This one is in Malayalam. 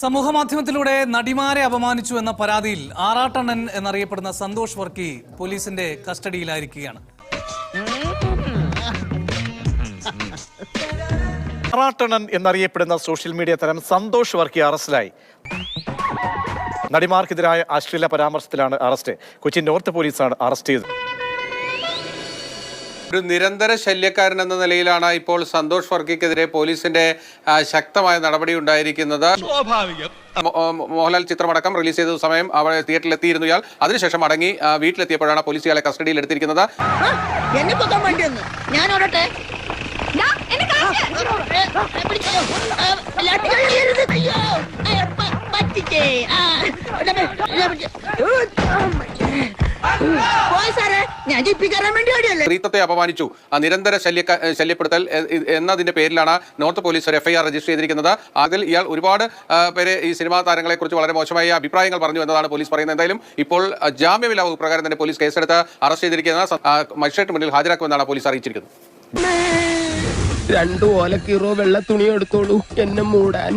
സമൂഹ മാധ്യമത്തിലൂടെ നടിമാരെ അപമാനിച്ചു എന്ന പരാതിയിൽ ആറാട്ടണ്ണൻ എന്നറിയപ്പെടുന്ന സന്തോഷ് വർക്കി പോലീസിന്റെ കസ്റ്റഡിയിലായിരിക്കുകയാണ്. ആറാട്ടണ്ണൻ എന്നറിയപ്പെടുന്ന സോഷ്യൽ മീഡിയ തരം സന്തോഷ് വർക്കി അറസ്റ്റിലായി. നടിമാർക്കെതിരായ അശ്ലീല പരാമർശത്തിലാണ് അറസ്റ്റ്. കൊച്ചി നോർത്ത് പോലീസാണ് അറസ്റ്റ് ചെയ്തത്. ഒരു നിരന്തര ശല്യക്കാരൻ എന്ന നിലയിലാണ് ഇപ്പോൾ സന്തോഷ് വർഗിക്കെതിരെ പോലീസിന്റെ ശക്തമായ നടപടി ഉണ്ടായിരിക്കുന്നത്. മോഹൻലാൽ ചിത്രമടക്കം റിലീസ് ചെയ്ത സമയം അവിടെ തിയേറ്ററിൽ എത്തിയിരുന്നു ഇയാൾ അതിനുശേഷം അടങ്ങി വീട്ടിലെത്തിയപ്പോഴാണ് പോലീസ് ഇയാളെ കസ്റ്റഡിയിൽ എടുത്തിരിക്കുന്നത് പറ്റിച്ചേ. സ്ത്രീത്വത്തെ അപമാനിച്ചു. ആ നിരന്തര ശല്യ ശല്യപ്പെടുത്തൽ എന്നതിന്റെ പേരിലാണ് നോർത്ത് പോലീസ് ഒരു എഫ്ഐആർ രജിസ്റ്റർ ചെയ്തിരിക്കുന്നത്. അതിൽ ഇയാൾ ഒരുപാട് പേരെ ഈ സിനിമാ താരങ്ങളെ കുറിച്ച് വളരെ മോശമായ അഭിപ്രായങ്ങൾ പറഞ്ഞു എന്നതാണ് പോലീസ് പറയുന്നത്. എന്തായാലും ഇപ്പോൾ ജാമ്യമില്ലാ വകുപ്പ് പ്രകാരം തന്നെ പോലീസ് കേസെടുത്ത് അറസ്റ്റ് ചെയ്തിരിക്കുന്ന മജിസ്ട്രേറ്റ് മുന്നിൽ ഹാജരാക്കുമെന്നാണ് പോലീസ് അറിയിച്ചിരിക്കുന്നത്. രണ്ടു ഓലക്കീറോ വെള്ള തുണി എടുത്തോളൂ. എന്നെ മൂടാൻ.